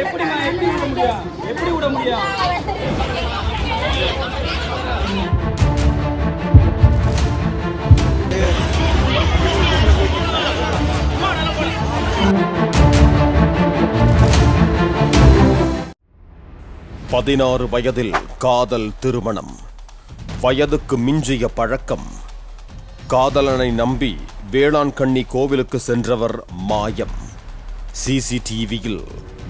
எப்படி விட முடியும் எப்படி விட முடியும் பதினாறு வயதில் காதல் திருமணம். வயதுக்கு மிஞ்சிய பழக்கம். காதலனை நம்பி வேளாண்கண்ணி கோவிலுக்கு சென்றவர் மாயம். சிசிடிவியில்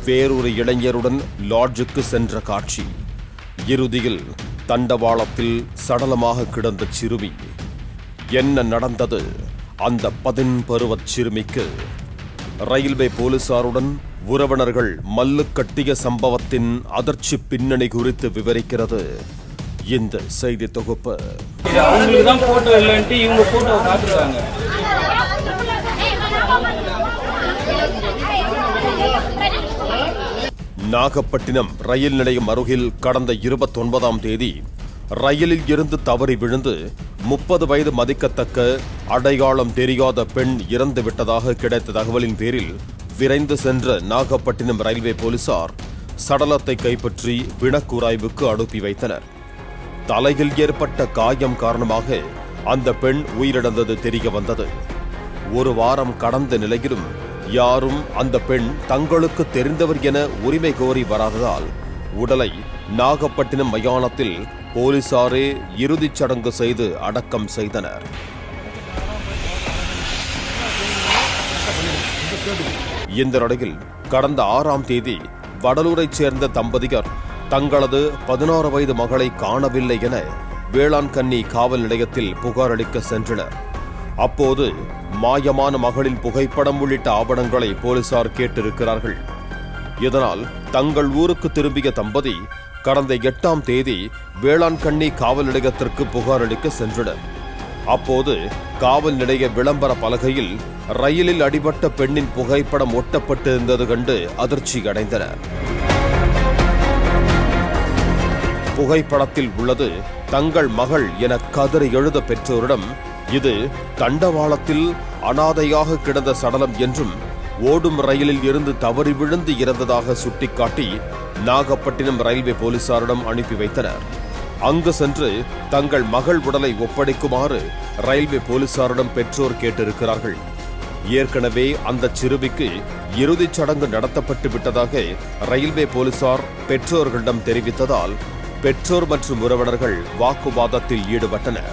வேறொரு இளைஞருடன் லாட்ஜுக்கு சென்ற காட்சி. இறுதியில் தண்டவாளத்தில் சடலமாக கிடந்த சிறுமி. என்ன நடந்தது? அந்த பதின்பருவச் சிறுமிக்கு ரயில்வே போலீசாருடன் உறவினர்கள் மல்லு கட்டிய சம்பவத்தின் அதிர்ச்சி பின்னணி குறித்து விவரிக்கிறது. இந்த செய்தி தொகுப்பு. இது அவங்களுக்கு தான் போட்டோ இல்லைன்ட்டு இவங்க போட்டோ காட்டுறாங்க நாகப்பட்டினம் ரயில் நிலையம் அருகில் கடந்த இருபத்தொன்பதாம் தேதி ரயிலில் இருந்து தவறி விழுந்து முப்பது வயது மதிக்கத்தக்க அடையாளம் தெரியாத பெண் இறந்து விட்டதாக கிடைத்த தகவலின் பேரில் விரைந்து சென்ற நாகப்பட்டினம் ரயில்வே போலீசார் சடலத்தை கைப்பற்றி பிணக்கூராய்வுக்கு அனுப்பி வைத்தனர். தலையில் ஏற்பட்ட காயம் காரணமாக அந்த பெண் உயிரிழந்தது தெரிய வந்தது. ஒரு வாரம் கடந்த நிலையிலும் யாரும் அந்த பெண் தங்களுக்கு தெரிந்தவர் என உரிமை கோரி வராததால் உடலை நாகப்பட்டினம் மயானத்தில் போலீசாரே இறுதிச் சடங்கு செய்து அடக்கம் செய்தனர். இந்த நிலையில் கடந்த ஆறாம் தேதி வடலூரைச் சேர்ந்த தம்பதியர் தங்களது பதினாறு வயது மகளை காணவில்லை என வேளாண்கண்ணி காவல் நிலையத்தில் புகார் அளிக்க சென்றனர். அப்போது மாயமான மகளின் புகைப்படம் உள்ளிட்ட ஆவணங்களை போலீசார் கேட்டிருக்கிறார்கள். இதனால் தங்கள் ஊருக்கு திரும்பிய தம்பதி கடந்த எட்டாம் தேதி வேளாண்கண்ணி காவல் நிலையத்திற்கு புகார் அளிக்க சென்றனர். அப்போது காவல் நிலைய விளம்பர பலகையில் ரயிலில் அடிபட்ட பெண்ணின் புகைப்படம் ஒட்டப்பட்டிருந்தது கண்டு அதிர்ச்சி அடைந்தனர் புகைப்படத்தில் உள்ளது தங்கள் மகள் என கதறி எழுத பெற்றோரிடம் இது தண்டவாளத்தில் அனாதையாக கிடந்த சடலம் என்றும் ஓடும் ரயிலில் இருந்து தவறி விழுந்து இறந்ததாக சுட்டிக்காட்டி நாகப்பட்டினம் ரயில்வே போலீசாரிடம் அனுப்பி வைத்தனர். அங்கு சென்று தங்கள் மகள் உடலை ஒப்படைக்குமாறு ரயில்வே போலீசாரிடம் பெற்றோர் கேட்டிருக்கிறார்கள். ஏற்கனவே அந்த சிறுமிக்கு இறுதிச் சடங்கு நடத்தப்பட்டு விட்டதாக ரயில்வே போலீசார் பெற்றோர்களிடம் தெரிவித்ததால் பெற்றோர் மற்றும் உறவினர்கள் வாக்குவாதத்தில் ஈடுபட்டனர்.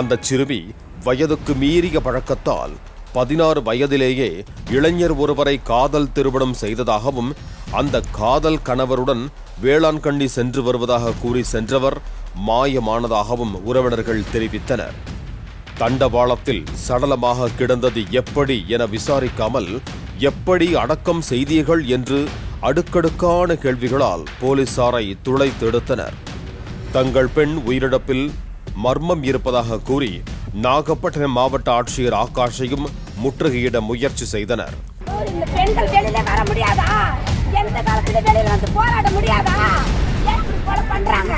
அந்த சிறுமி வயதுக்கு மீறிய பழக்கத்தால் பதினாறு வயதிலேயே இளைஞர் ஒருவரை காதல் திருமணம் செய்ததாகவும் அந்த காதல் கணவருடன் வேளாண்கண்ணி சென்று வருவதாக கூறி சென்றவர் மாயமானதாகவும் உறவினர்கள் தெரிவித்தனர். தண்டவாளத்தில் சடலமாக கிடந்தது எப்படி என விசாரிக்காமல் எப்படி அடக்கம் செய்தீர்கள் என்று அடுக்கடுக்கான கேள்விகளால் போலீசாரை துளைத்தெடுத்தனர் தங்கள் பெண் உயிரிழப்பில் மர்மம் இருப்பதாக கூறி நாகப்பட்டினம் மாவட்ட ஆட்சியர் ஆகாஷையும் முற்றுகையிட முயற்சி செய்தனர். இந்த காலத்துல வெளியில வந்து போராட முடியாதா? ஏன் இப்படி கொலை பண்றாங்க?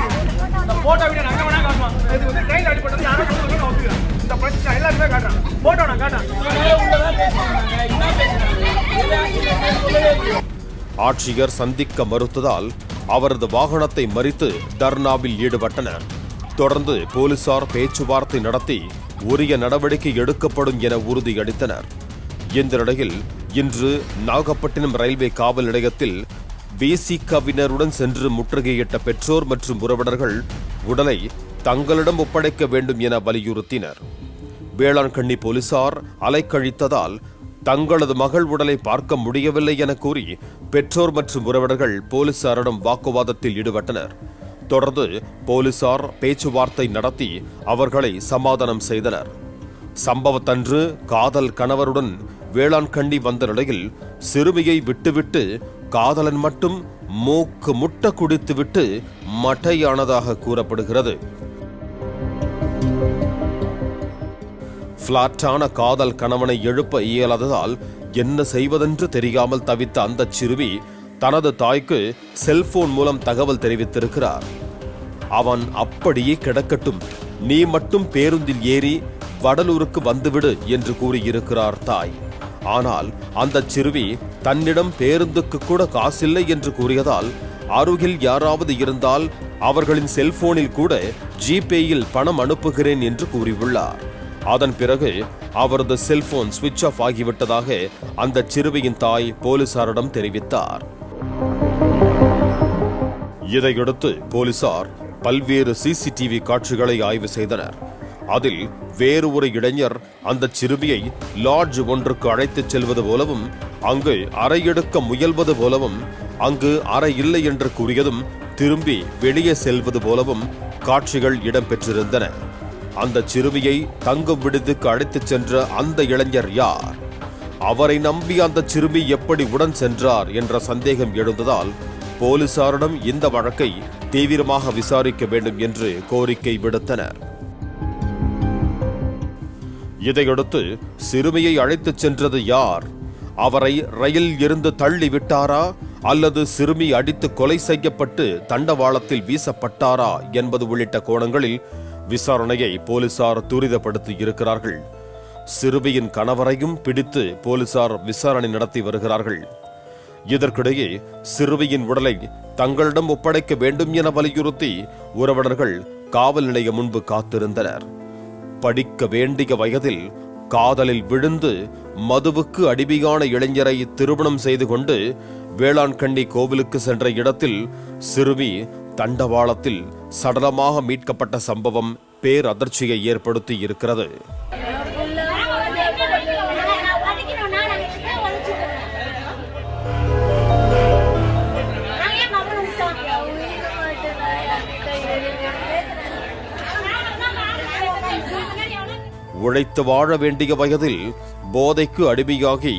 போட்டோ வீடியோ நாங்க வேணா காட்டுவோம் இது வந்து ட்ரெயின் அடிப்பட்டது யாரோ சொல்லுங்க நான் ஒத்துக்கிறேன் இந்த பிரச்சனை எல்லாருமே காட்டுறேன். போட்டோ நான் காட்டுறேன். இவ்வளவு நேரம் உள்ளதா பேசினாங்க என்ன பேசினாங்க எது ஆக்சிடென்ட் சொல்லவே இல்லையா ஆட்சியர் சந்திக்க மறுத்ததால் அவரது வாகனத்தை மறித்து தர்ணாவில் ஈடுபட்டனர். தொடர்ந்து போலீசார் பேச்சுவார்த்தை நடத்தி உரிய நடவடிக்கை எடுக்கப்படும் என உறுதியளித்தனர். இந்த நிலையில் இன்று நாகப்பட்டினம் ரயில்வே காவல் நிலையத்தில் விசிகவினருடன் சென்று முற்றுகையிட்ட பெற்றோர் மற்றும் உறவினர்கள் உடலை தங்களிடம் ஒப்படைக்க வேண்டும் என வலியுறுத்தினர். வேளாண்கண்ணி போலீசார் அலைக்கழித்ததால் தங்களது மகள் உடலை பார்க்க முடியவில்லை என கூறி பெற்றோர் மற்றும் உறவினர்கள் போலீசாரிடம் வாக்குவாதத்தில் ஈடுபட்டனர். தொடர்ந்து போலீசார் பேச்சுவார்த்தை நடத்தி அவர்களை சமாதானம் செய்தனர். சம்பவத்தன்று காதல் கணவருடன் வேளாண்கண்ணி வந்த நிலையில் சிறுமியை விட்டுவிட்டு காதலன் மட்டும் மூக்கு முட்ட குடித்துவிட்டு மட்டையானதாக கூறப்படுகிறது. பிளாட்டான காதல் கணவனை எழுப்ப இயலாததால் என்ன செய்வதென்று தெரியாமல் தவித்த அந்த சிறுமி தனது தாய்க்கு செல்போன் மூலம் தகவல் தெரிவித்திருக்கிறார். அவன் அப்படியே கிடக்கட்டும். நீ மட்டும் பேருந்தில் ஏறி வடலூருக்கு வந்துவிடு என்று கூறியிருக்கிறார் தாய். ஆனால் அந்த சிறுவி தன்னிடம் பேருந்துக்கு கூட காசில்லை என்று கூறியதால் அருகில் யாராவது இருந்தால் அவர்களின் செல்போனில் கூட ஜிபேயில் பணம் அனுப்புகிறேன் என்று கூறியுள்ளார். அதன் பிறகு அவரது செல்போன் சுவிட்ச் ஆஃப் ஆகிவிட்டதாக அந்த சிறுவியின் தாய் போலீசாரிடம் தெரிவித்தார். இதையடுத்து போலீசார் பல்வேறு சிசிடிவி காட்சிகளை ஆய்வு செய்தனர். அதில் வேறு ஒரு இளைஞர் அந்த சிறுமியை லாட்ஜ் ஒன்றுக்கு அழைத்துச் செல்வது போலவும் அங்கு அறை எடுக்க முயல்வது போலவும் அங்கு அறை இல்லை என்று கூறியதும் திரும்பி வெளியே செல்வது போலவும் காட்சிகள் இடம்பெற்றிருந்தன. அந்த சிறுமியை தங்கும் விடுதிக்கு அழைத்துச் சென்ற அந்த இளைஞர் யார்? அவரை நம்பி அந்த சிறுமி எப்படி உடன் சென்றார் என்ற சந்தேகம் எழுந்ததால் போலீசாரிடம் இந்த வழக்கை தீவிரமாக விசாரிக்க வேண்டும் என்று கோரிக்கை விடுத்தனர். இதையடுத்து சிறுமியை அழைத்துச் சென்றது யார்? அவரை ரயில் இருந்து தள்ளி விட்டாரா அல்லது சிறுமி அடித்து கொலை செய்யப்பட்டு தண்டவாளத்தில் வீசப்பட்டாரா என்பது உள்ளிட்ட கோணங்களில் விசாரணையை போலீசார் துரிதப்படுத்தி இருக்கிறார்கள். சிறுமியின் கணவரையும் பிடித்து போலீசார் விசாரணை நடத்தி வருகிறார்கள். இதற்கிடையே சிறுமியின் உடலை தங்களிடம் ஒப்படைக்க வேண்டும் என வலியுறுத்தி உறவினர்கள் காவல் நிலையம் முன்பு காத்திருந்தனர். படிக்க வேண்டிய வயதில் காதலில் விழுந்து மதுவுக்கு அடிமையான இளைஞரை திருமணம் செய்து கொண்டு வேளாண்கண்ணி கோவிலுக்கு சென்ற இடத்தில் சிறுமி தண்டவாளத்தில் சடலமாக மீட்கப்பட்ட சம்பவம் பேரதிர்ச்சியை ஏற்படுத்தி இருக்கிறது. உழைத்து வாழ வேண்டிய வயதில் போதைக்கு அடிமையாகி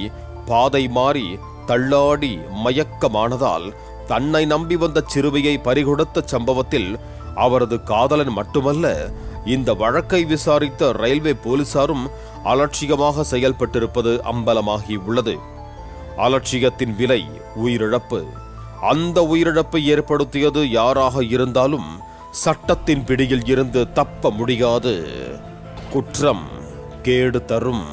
பாதை மாறி தள்ளாடி மயக்கமானதால் தன்னை நம்பி வந்த சிறுமியை பறிகொடுத்த சம்பவத்தில் அவரது காதலன் மட்டுமல்ல இந்த வழக்கை விசாரித்த ரயில்வே போலீசாரும் அலட்சியமாக செயல்பட்டிருப்பது அம்பலமாகி உள்ளது. அலட்சியத்தின் விலை உயிரிழப்பு. அந்த உயிரிழப்பை ஏற்படுத்தியது யாராக இருந்தாலும் சட்டத்தின் பிடியில் இருந்து தப்ப முடியாது. குற்றம் கேடு தரும்.